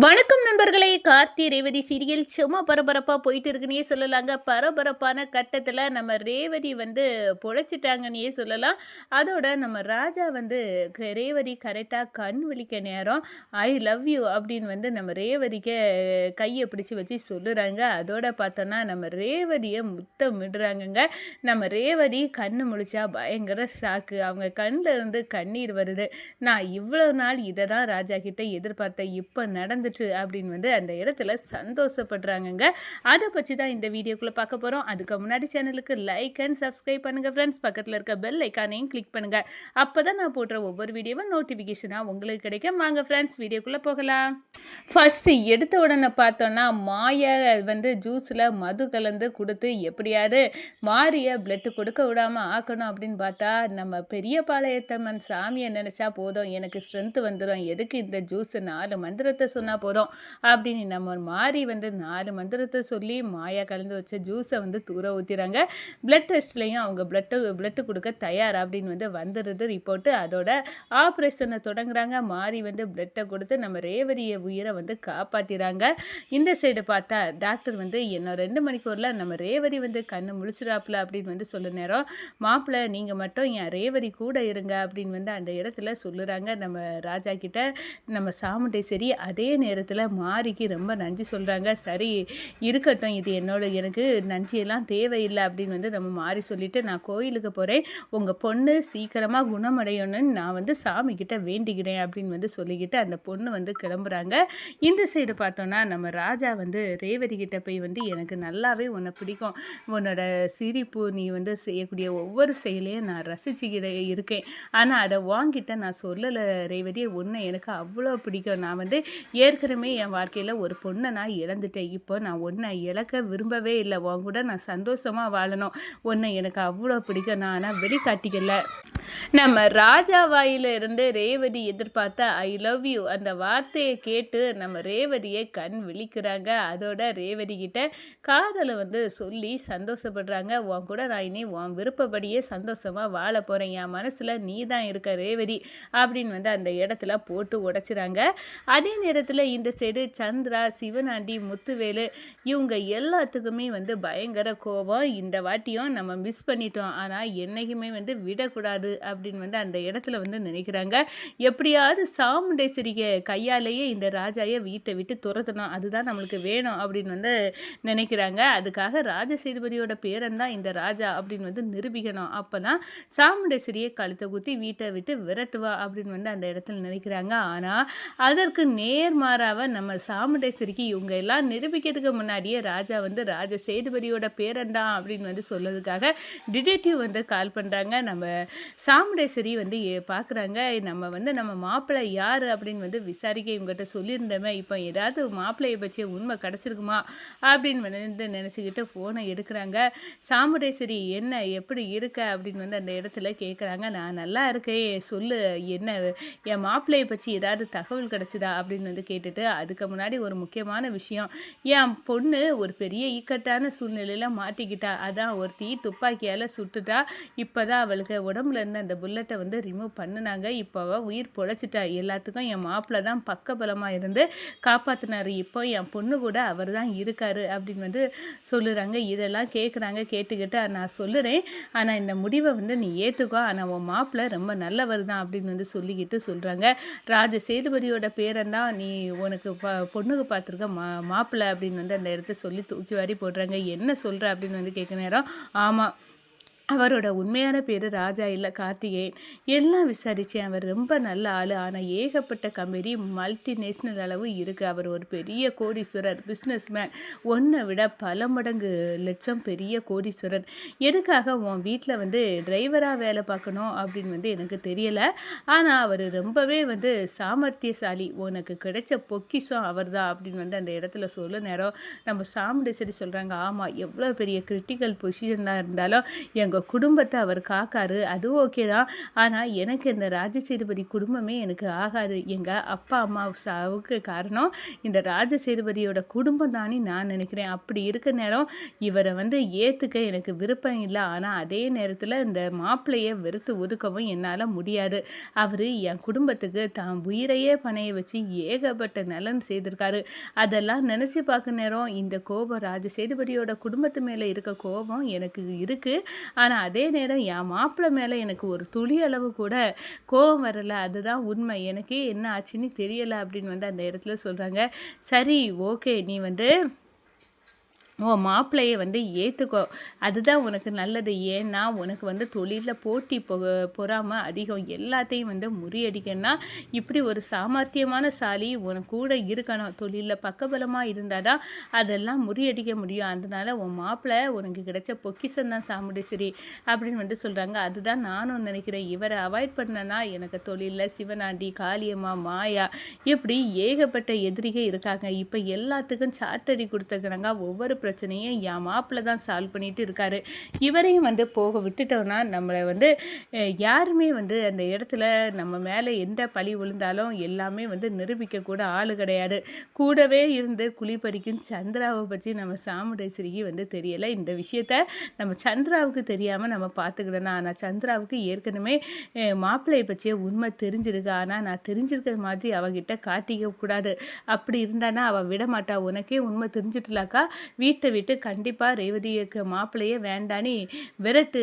வணக்கம் நண்பர்களே. கார்த்தி ரேவதி சீரியல் சும்மா பரபரப்பாக போயிட்டு இருக்குன்னே சொல்லலாங்க. பரபரப்பான கட்டத்தில் நம்ம ரேவதி வந்து பொழைச்சிட்டாங்கன்னே சொல்லலாம். அதோட நம்ம ராஜா வந்து க- ரேவதி கரெக்டாக கண் விழிக்க நேரம். ஐ லவ் யூ அப்படின்னு வந்து நம்ம ரேவதிக்கு கையை பிடிச்சி வச்சு சொல்லுறாங்க. அதோட பார்த்தோன்னா நம்ம ரேவதியை முத்தமிடுறாங்கங்க நம்ம ரேவதி கண்ணு முழிச்சா பயங்கர ஷாக்கு அவங்க கண்ணில் இருந்து கண்ணீர் வருது. நான் இவ்வளோ நாள் இதை தான் ராஜா கிட்ட எதிர்பார்த்தேன். இப்போ நடந்துச்சு அப்படின்னு வந்து அந்த இடத்துல சந்தோஷப்படுறாங்கங்க. அதை பற்றி தான் இந்த வீடியோக்குள்ளே பார்க்க போகிறோம் அதுக்கு முன்னாடி சேனலுக்கு லைக் அண்ட் சப்ஸ்கிரைப் பண்ணுங்கள் ஃப்ரெண்ட்ஸ் பக்கத்தில் இருக்க பெல் ஐக்கானையும் கிளிக் பண்ணுங்கள் அப்போ தான் நான் போடுற ஒவ்வொரு வீடியோவும் நோட்டிஃபிகேஷனாக உங்களுக்கு கிடைக்கும். வாங்க ஃப்ரெண்ட்ஸ் வீடியோக்குள்ளே போகலாம். ஃபஸ்ட்டு எடுத்த உடனே பார்த்தோன்னா மாயை வந்து ஜூஸில் மது கலந்து கொடுத்து எப்படியாவது மாறிய பிளட்டு கொடுக்க விடாமல் ஆக்கணும் அப்படின்னு பார்த்தா நம்ம பெரிய பாளையத்தம்மன் சாமியை நினச்சா போதும். எனக்கு ஸ்ட்ரென்த்து வந்துடும் எதுக்கு இந்த ஜூஸ் நாலு மந்திரத்தை சொன்னால் போதும். அப்படின்னு நம்ம மாறி வந்து நாலு மந்திரத்தை சொல்லி மாயா கலந்து வச்ச ஜூஸை வந்து தூர ஊற்றிறாங்க பிளட் டெஸ்ட்லேயும் அவங்க பிளட்டு பிளட்டு கொடுக்க தயார் அப்படின்னு வந்து வந்துடுது ரிப்போர்ட்டு அதோட ஆப்ரேஷனை தொடங்குறாங்க. மாறி வந்து பிளட்டை கொடுத்து நம்ம ரேவதிய உயிரை வந்து காப்பாற்றிறாங்க இந்த சைடு பார்த்தா டாக்டர் வந்து இன்னும் ரெண்டு மணிக்கூரில் நம்ம ரேவதி வந்து கண்ணு முழிச்சிடாப்புல அப்படின்னு வந்து சொல்ல நேரம். மாப்பிள்ளை நீங்கள் மட்டும் என் ரேவதி கூட இருங்க அப்படின்னு வந்து அந்த இடத்துல சொல்லுறாங்க. நம்ம ராஜா கிட்ட நம்ம சரி அதே நேரத்தில் மாரிக்கு ரொம்ப நன்றி சொல்கிறாங்க சரி இருக்கட்டும் இது என்னோட எனக்கு நன்றியெல்லாம் தேவையில்லை அப்படின்னு வந்து நம்ம மாறி சொல்லிட்டு நான் கோயிலுக்கு போகிறேன் உங்கள் பொண்ணு சீக்கிரமாக குணமடையணும்னு நான் வந்து சாமிக்கிட்ட வேண்டிக்கிறேன் அப்படின்னு வந்து சொல்லிக்கிட்டு அந்த பொண்ணு வந்து கிளம்புறாங்க. இந்த சைடு பார்த்தோன்னா நம்ம ராஜா வந்து ரேவதி கிட்ட போய் வந்து எனக்கு நல்லாவே உன்னை பிடிக்கும். உன்னோட சிரிப்பு நீ வந்து செய்யக்கூடிய ஒவ்வொரு செயலையும் நான் ரசிச்சுக்கிற இருக்கேன். ஆனால் அதை வாங்கிட்ட நான் சொல்லலை ரேவதி உன்னை எனக்கு அவ்வளோ பிடிக்கும். நான் வந்து ஏற்கனவே என் வாழ்க்கையில் ஒரு பொண்ணை நான் இழந்துட்டேன். இப்போ நான் ஒன்றை இழக்க விரும்பவே இல்லை. உன் கூட நான் சந்தோஷமாக வாழணும். ஒன்றை எனக்கு அவ்வளோ பிடிக்கும். நான் ஆனால் வெளிக்காட்டிக்கல. நம்ம ராஜா வாயில இருந்து ரேவதி எதிர்பார்த்த ஐ லவ் யூ அந்த வார்த்தையை கேட்டு நம்ம ரேவதியை கண் விழிக்கிறாங்க. அதோட ரேவதி கிட்ட காதலை வந்து சொல்லி சந்தோஷப்படுறாங்க. உன் கூட நான் இனி உன் விருப்பப்படியே சந்தோஷமாக வாழ போகிறேன் என் மனசில் நீ தான் இருக்க ரேவதி அப்படின்னு வந்து அந்த இடத்துல போட்டு உடைச்சிறாங்க. அதே நேரத்தில் இந்த சைடு சந்திரா சிவனாண்டி முத்துவேலு இவங்க எல்லாத்துக்குமே வந்து பயங்கர கோபம். இந்த வாட்டியும் நம்ம மிஸ் பண்ணிட்டோம். ஆனால் என்றைக்குமே வந்து விடக்கூடாது அப்படின்னு வந்து அந்த இடத்துல வந்து நினைக்கிறாங்க. எப்படியாவது சாமுண்டேஸ்வரிக்கு கையாலேயே இந்த ராஜாயை வீட்டை விட்டு துரத்தணும். அதுதான் நம்மளுக்கு வேணும் அப்படின்னு வந்து நினைக்கிறாங்க. அதுக்காக ராஜசேதுபதியோட பேரன் தான் இந்த ராஜா அப்படின்னு வந்து நிரூபிக்கணும். அப்போ தான் சாமுண்டேஸ்வரியை கழுத்தை குத்தி வீட்டை விட்டு விரட்டுவா அப்படின்னு வந்து அந்த இடத்துல நினைக்கிறாங்க. ஆனால் அதற்கு நேர்மாறாக நம்ம சாமுண்டேஸ்வரிக்கு இவங்க எல்லாம் நிரூபிக்கிறதுக்கு முன்னாடியே ராஜா வந்து ராஜ சேதுபதியோட பேரன் தான் அப்படின்னு வந்து சொல்லதுக்காக டிடெக்டிவ் வந்து கால் பண்ணுறாங்க நம்ம சாமுண்டேஸ்வரி வந்து பார்க்குறாங்க நம்ம வந்து நம்ம மாப்பிள்ளை யார் அப்படின்னு வந்து விசாரிக்க இவங்ககிட்ட சொல்லியிருந்தோமே. இப்போ ஏதாவது மாப்பிள்ளையை பற்றி உண்மை கிடச்சிருக்குமா அப்படின்னு வந்து நினச்சிக்கிட்டு ஃபோனை எடுக்கிறாங்க. சாமுண்டேஸ்வரி என்ன எப்படி இருக்க? அப்படின்னு வந்து அந்த இடத்துல கேட்குறாங்க நான் நல்லா இருக்கேன். சொல்லு என்ன? என் மாப்பிள்ளையை பற்றி ஏதாவது தகவல் கிடச்சிதா? அப்படின்னு வந்து கேட்டுட்டு அதுக்கு முன்னாடி ஒரு முக்கியமான விஷயம். என் பொண்ணு ஒரு பெரிய இக்கட்டான சூழ்நிலையில் மாட்டிக்கிட்டா. அதான் ஒருத்தி துப்பாக்கியால் சுட்டுட்டா. இப்போ தான் அவளுக்கு உடம்புல இருந்து அந்த புல்லட்டை வந்து ரிமூவ் பண்ணினாங்க. இப்போ அவள் உயிர் பொழைச்சிட்டா. எல்லாத்துக்கும் என் மாப்பிள்ள தான் பக்கபலமாக இருந்து காப்பாற்றினார் இப்போ என் பொண்ணு கூட அவர் தான் இருக்காரு அப்படின்னு வந்து சொல்லுறாங்க. இதெல்லாம் கேட்குறாங்க கேட்டுக்கிட்டு நான் சொல்லுறேன். ஆனால் இந்த முடிவை வந்து நீ ஏற்றுக்கோ ஆனால் உன் மாப்பிள்ள ரொம்ப நல்லவர் தான் அப்படின்னு வந்து சொல்லிக்கிட்டு சொல்கிறாங்க ராஜ சேதுபதியோட பேரன் தான். நீ உனக்கு பொண்ணுக்கு பார்த்துருக்க மா மாப்பிள்ளை அப்படின்னு வந்து அந்த இடத்த சொல்லி தூக்கி வாரி போடுறாங்க. என்ன சொல்கிற அப்படின்னு வந்து கேட்க நேரம் ஆமாம் அவரோட உண்மையான பேர் ராஜா இல்லை கார்த்திகேயன். எல்லாம் விசாரித்தேன் அவர் ரொம்ப நல்ல ஆள். ஆனால் ஏகப்பட்ட கம்பெனி மல்டிநேஷ்னல் அளவு இருக்குது அவர் ஒரு பெரிய கோடீஸ்வரர் பிஸ்னஸ்மேன் ஒன்றை விட பல மடங்கு லட்சம் பெரிய கோடீஸ்வரர். எதுக்காக உன் வீட்டில் வந்து டிரைவராக வேலை பார்க்கணும் அப்படின்னு வந்து எனக்கு தெரியலை. ஆனால் அவர் ரொம்பவே வந்து சாமர்த்தியசாலி. உனக்கு கிடைச்ச பொக்கிஷம் அவர் தான் அப்படின்னு வந்து அந்த இடத்துல சொல்ல நேரம். நம்ம சாமுண்டேஸ்வரி சொல்கிறாங்க ஆமாம் எவ்வளோ பெரிய கிரிட்டிக்கல் பொசிஷனாக இருந்தாலும் எங்கள் உங்கள் குடும்பத்தை அவர் காக்காரு அது ஓகே தான். ஆனால் எனக்கு இந்த ராஜசேதுபதி குடும்பமே எனக்கு ஆகாது. எங்கள் அப்பா அம்மா சாவுக்கு காரணம் இந்த ராஜசேதுபதியோட குடும்பம் தானே நான் நினைக்கிறேன். அப்படி இருக்க நேரம் இவரை வந்து ஏற்றுக்க எனக்கு விருப்பம் இல்லை. ஆனால் அதே நேரத்தில் இந்த மாப்பிள்ளையை வெறுத்து ஒதுக்கவும் என்னால் முடியாது. அவர் என் குடும்பத்துக்கு தான் உயிரையே பணைய வச்சு ஏகப்பட்ட நலன் செய்திருக்காரு. அதெல்லாம் நினச்சி பார்க்க நேரம் இந்த கோபம் ராஜ சேதுபதியோட குடும்பத்து மேலே இருக்க கோபம் எனக்கு இருக்குது ஆனால் அதே நேரம் என் மாப்பிள்ளை மேலே எனக்கு ஒரு துளி அளவு கூட கோபம் வரலை. அதுதான் உண்மை. எனக்கே என்ன ஆச்சுன்னு தெரியலை அப்படின்னு வந்து அந்த இடத்துல சொல்கிறாங்க சரி ஓகே நீ வந்து உன் மாப்பிள்ளையை வந்து ஏற்றுக்கோ அதுதான் உனக்கு நல்லது. ஏன்னா உனக்கு வந்து தொழிலில் போட்டி பொ பொறாமல் அதிகம். எல்லாத்தையும் வந்து முறியடிக்கணும்னா இப்படி ஒரு சாமர்த்தியமான சாலி உனக்கு கூட இருக்கணும். தொழிலில் பக்கபலமாக இருந்தால் தான் அதெல்லாம் முறியடிக்க முடியும். அதனால உன் மாப்பிள்ளை உனக்கு கிடைச்ச பொக்கிசம் தான் சாமுண்டேஸ்வரி அப்படின்னு வந்து சொல்கிறாங்க அதுதான் நானும் நினைக்கிறேன். இவரை அவாய்ட் பண்ணனா எனக்கு தொழிலில் சிவனாண்டி காளியம்மா மாயா இப்படி ஏகப்பட்ட எதிரிகை இருக்காங்க. இப்போ எல்லாத்துக்கும் சாட்டடி கொடுத்துருக்குறாங்க. ஒவ்வொரு பிரச்சனையை என் மாப்பிள்ளை தான் சால்வ் பண்ணிட்டு இருக்காரு. இவரையும் வந்து போக விட்டுட்டோம்னா நம்மளை வந்து யாருமே வந்து அந்த இடத்துல நம்ம மேலே எந்த பழி விழுந்தாலும் எல்லாமே வந்து நிரூபிக்க கூட ஆள் கிடையாது. கூடவே இருந்து குழிப்பறிக்கும் சந்திராவை பற்றி நம்ம சாமுடேஸ்வரிக்கு வந்து தெரியலை. இந்த விஷயத்த நம்ம சந்திராவுக்கு தெரியாமல் நம்ம பார்த்துக்கிடணும். ஆனால் சந்திராவுக்கு ஏற்கனவே மாப்பிள்ளையை பற்றிய உண்மை தெரிஞ்சிருக்கு. ஆனால் நான் தெரிஞ்சிருக்கிற மாதிரி அவகிட்ட காட்டிக்க கூடாது. அப்படி இருந்தானா அவள் விட மாட்டா உனக்கே உண்மை தெரிஞ்சிட்டலாக்கா? வீட்டு வீட்டை விட்டு கண்டிப்பாக ரேவதிக்கு மாப்பிள்ளையே வேண்டான்னு விரட்டு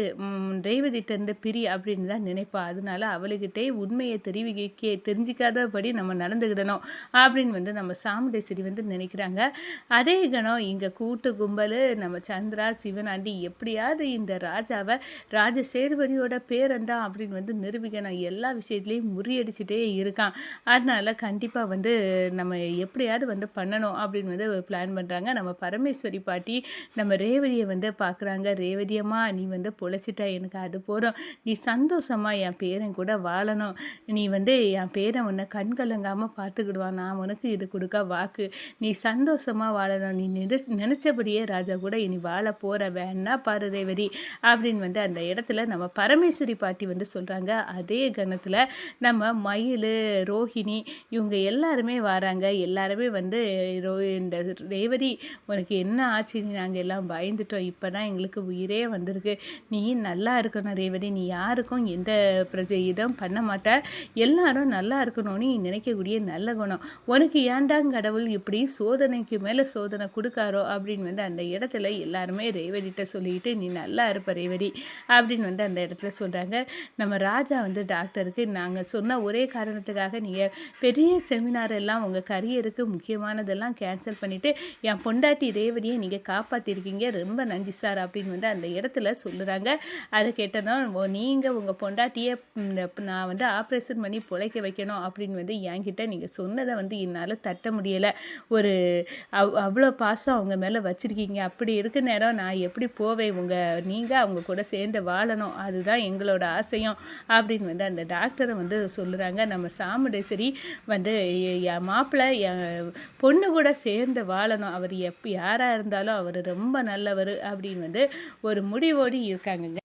ரேவதிட்டேருந்து பிரி அப்படின்னு தான் நினைப்பா. அதனால அவளுக்கிட்டே உண்மையை தெரிவிக்க தெரிஞ்சிக்காதபடி நம்ம நடந்துக்கிடணும் அப்படின்னு வந்து நம்ம சாமுண்டேஸ்வரி வந்து நினைக்கிறாங்க. அதே கணம் இங்கே கூட்டு கும்பல் நம்ம சந்திரா சிவனாண்டி எப்படியாவது இந்த ராஜாவை ராஜ சேதுபதியோட பேரந்தான் அப்படின்னு வந்து நிரூபிக்கணும் எல்லா விஷயத்துலேயும் முறியடிச்சுட்டே இருக்கான். அதனால கண்டிப்பாக வந்து நம்ம எப்படியாவது வந்து பண்ணணும் அப்படின்னு வந்து பிளான் பண்ணுறாங்க நம்ம பரமேஸ்வரி பாட்டி நம்ம ரேவதியை வந்து பார்க்குறாங்க ரேவதியம்மா நீ வந்து பொழைச்சிட்டா எனக்கு அது போதும். நீ சந்தோஷமாக என் பேரன் கூட வாழணும். நீ வந்து என் பேரன் உன்னை கண்கலங்காமல் பார்த்துக்கிடுவான் நான் உனக்கு இது கொடுக்க வாக்கு. நீ சந்தோஷமாக வாழணும். நீ நினை நினச்சபடியே ராஜா கூட இனி வாழ போகிற வேணா பாரு ரேவதி அப்படின்னு வந்து அந்த இடத்துல நம்ம பரமேஸ்வரி பாட்டி வந்து சொல்கிறாங்க அதே கணத்தில் நம்ம மயில் ரோஹிணி இவங்க எல்லாருமே வராங்க. எல்லாருமே வந்து ரோ இந்த ரேவதி உனக்கு என்ன ஆச்சு நாங்கள் எல்லாம் பயந்துட்டோம். இப்போ தான் எங்களுக்கு உயிரே வந்திருக்கு. நீ நல்லா இருக்கணும் ரேவதி. நீ யாருக்கும் எந்த பிரஜ இதுவும் பண்ண மாட்ட. எல்லாரும் நல்லா இருக்கணும்னு நினைக்கக்கூடிய நல்ல குணம். உனக்கு ஏண்டாங் கடவுள் இப்படி சோதனைக்கு மேலே சோதனை கொடுக்காரோ? அப்படின்னு வந்து அந்த இடத்துல எல்லாருமே ரேவதிட்ட சொல்லிக்கிட்டு நீ நல்லா இருப்ப ரேவதி. அப்படின்னு வந்து அந்த இடத்துல சொல்கிறாங்க நம்ம ராஜா வந்து டாக்டருக்கு நாங்கள் சொன்ன ஒரே காரணத்துக்காக நீங்கள் பெரிய செமினார் எல்லாம் உங்கள் கரியருக்கு முக்கியமானதெல்லாம் கேன்சல் பண்ணிவிட்டு என் பொண்டாட்டி ரேவதியை நீங்கள் காப்பாற்றிருக்கீங்க ரொம்ப நன்றி சார் அப்படின்னு வந்து அந்த இடத்துல சொல்லுறாங்க. அதை கேட்டதும் நீங்கள் உங்கள் பொண்டாட்டியை நான் வந்து ஆப்ரேஷன் பண்ணி பிழைக்க வைக்கணும் அப்படின்னு வந்து என்கிட்ட நீங்கள் சொன்னதை வந்து என்னால் தட்ட முடியலை. ஒரு அவ் அவ்வளோ பாசம் அவங்க மேலே வச்சுருக்கீங்க. அப்படி இருக்க நேரம் நான் எப்படி போவேன்? உங்கள் நீங்கள் அவங்க கூட சேர்ந்து வாழணும். அதுதான் எங்களோட ஆசையும் அப்படின்னு வந்து அந்த டாக்டரை வந்து சொல்லுறாங்க. நம்ம சாமுடேஸ்வரி வந்து என் மாப்பிள்ளை என் பொண்ணு கூட சேர்ந்து வாழணும். அவர் எப் யாராக இருந்தாலும் இருந்தாலும் அவர் ரொம்ப நல்லவர் அப்படின்னு வந்து ஒரு முடிவோடு இருக்காங்கங்க.